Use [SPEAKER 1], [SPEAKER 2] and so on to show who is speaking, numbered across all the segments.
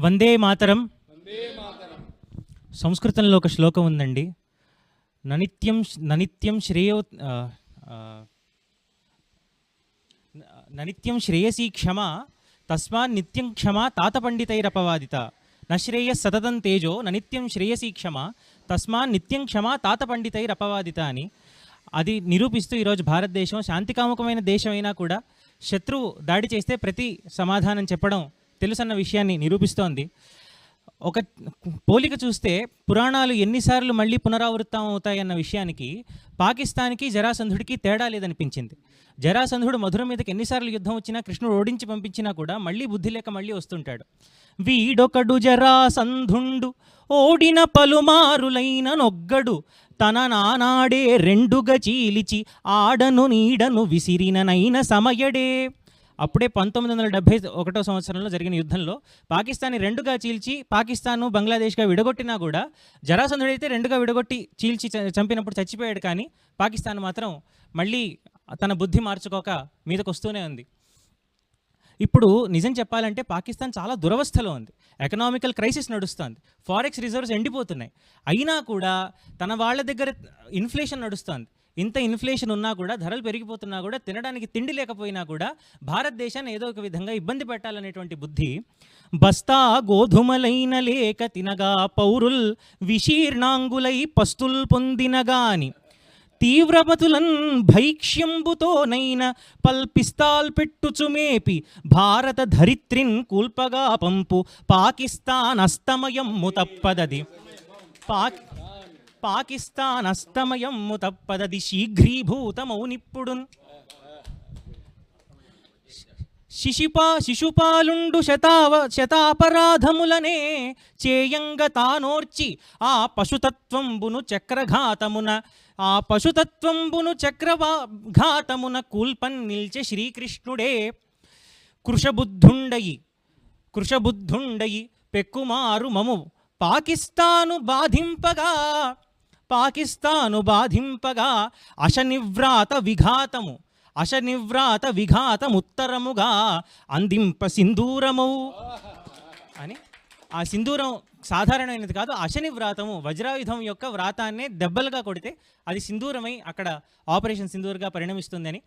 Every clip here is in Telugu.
[SPEAKER 1] వందే మాతరం. సంస్కృతంలో ఒక శ్లోకం ఉందండి. ననిత్యం ననిత్యం శ్రేయో ననిత్యం శ్రేయసీ క్షమ తస్మాన్ నిత్యం క్షమ తాత పండితైరపవాదిత. నశ్రేయ సతతం తేజో ననిత్యం శ్రేయసీ క్షమ తస్మాన్ నిత్యం క్షమ తాత పండితైరపవాదిత అని. అది నిరూపిస్తూ ఈరోజు భారతదేశం శాంతికాముకమైన దేశం అయినా కూడా శత్రువు దాడి చేస్తే ప్రతి సమాధానం చెప్పడం తెలుసన్న విషయాన్ని నిరూపిస్తోంది. ఒక పోలిక చూస్తే పురాణాలు ఎన్నిసార్లు మళ్ళీ పునరావృతం అవుతాయన్న విషయానికి పాకిస్తాన్కి జరాసంధుడికి తేడా లేదనిపించింది. జరాసంధుడు మధుర మీదకి ఎన్నిసార్లు యుద్ధం వచ్చినా కృష్ణుడు ఓడించి పంపించినా కూడా మళ్ళీ బుద్ధి లేక మళ్ళీ వస్తుంటాడు. వీడొకడు జరాసంధుండు ఓడిన పలుమారులైన నొగ్గడు తన నానాడే రెండుగా చీలిచి ఆడను నీడను విసిరిననైన సమయడే. అప్పుడే పంతొమ్మిది వందల డెబ్బై ఒకటో సంవత్సరంలో జరిగిన యుద్ధంలో పాకిస్తాన్ని రెండుగా చీల్చి పాకిస్తాను బంగ్లాదేశ్గా విడగొట్టినా కూడా జరాసంధుడైతే రెండుగా విడగొట్టి చీల్చి చంపినప్పుడు చచ్చిపోయాడు కానీ పాకిస్తాన్ మాత్రం మళ్ళీ తన బుద్ధి మార్చుకోక మీదకు వస్తూనే ఉంది. ఇప్పుడు నిజం చెప్పాలంటే పాకిస్తాన్ చాలా దురవస్థలో ఉంది. ఎకనామికల్ క్రైసిస్ నడుస్తుంది. ఫారెక్స్ రిజర్వ్స్ ఎండిపోతున్నాయి. అయినా కూడా తన వాళ్ళ దగ్గర ఇన్ఫ్లేషన్ నడుస్తుంది. ఇంత ఇన్ఫ్లేషన్ ఉన్నా కూడా ధరలు పెరిగిపోతున్నా కూడా తినడానికి తిండి లేకపోయినా కూడా భారతదేశాన్ని ఏదో ఒక విధంగా ఇబ్బంది పెట్టాలనేటువంటి బుద్ధి బస్తా గోధుమలైన లేక తినగా పౌరుల్ విశీర్ణాంగులై పస్తుల్ పొందినగాని తీవ్రమతులన్ భైక్ష్యంబుతోనైన పల్పిస్తాల్ పెట్టుచుమేపి భారత ధరిత్రిన్ కూల్పగా పంపు పాకిస్తాన్ అస్తమయం తప్పదది. పాక్ పాకిస్తాన్ అస్తమయమ్ము తప్పదది శీఘ్రీభూతమౌనిప్పుడున్. శిశిపా శిశుపాలుండు శతావ శతాపరాధములనే చేయంగ తానోర్చి ఆ పశుతత్వంబును చక్రఘాతమున ఆ పశుతత్వంబును చక్రవా ఘాతమున కూల్పన్ నిల్చె శ్రీకృష్ణుడే. కృషబుద్ధుండయి కృషబుద్ధుండయి పెక్కుమారు మము పాకిస్తాను బాధింపగా పాకిస్తాను బాధింపగా అశనివ్రాత విఘాతము అశనివ్రాత విఘాతముత్తరముగా అందింప సింధూరము. అని ఆ సింధూరం సాధారణమైనది కాదు అశని వ్రాతము వజ్రాయుధం యొక్క వ్రాతాన్నే దెబ్బలుగా కొడితే అది సింధూరమై అక్కడ ఆపరేషన్ సింధూర్గా పరిణమిస్తుందని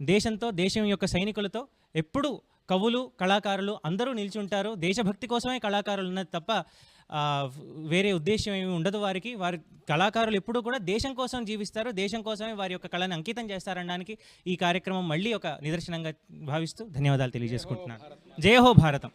[SPEAKER 1] దేశంతో దేశం యొక్క సైనికులతో ఎప్పుడు కవులు కళాకారులు అందరూ నిలిచి ఉంటారు. దేశభక్తి కోసమే కళాకారులు ఉన్నది తప్ప వేరే ఉద్దేశం ఏమి ఉండదు వారికి. వారి కళాకారులు ఎప్పుడూ కూడా దేశం కోసం జీవిస్తారు దేశం కోసమే వారి యొక్క కళని అంకితం చేస్తారనడానికి ఈ కార్యక్రమం మళ్ళీ ఒక నిదర్శనంగా భావిస్తూ ధన్యవాదాలు తెలియజేసుకుంటున్నాను. జయ హో భారతం.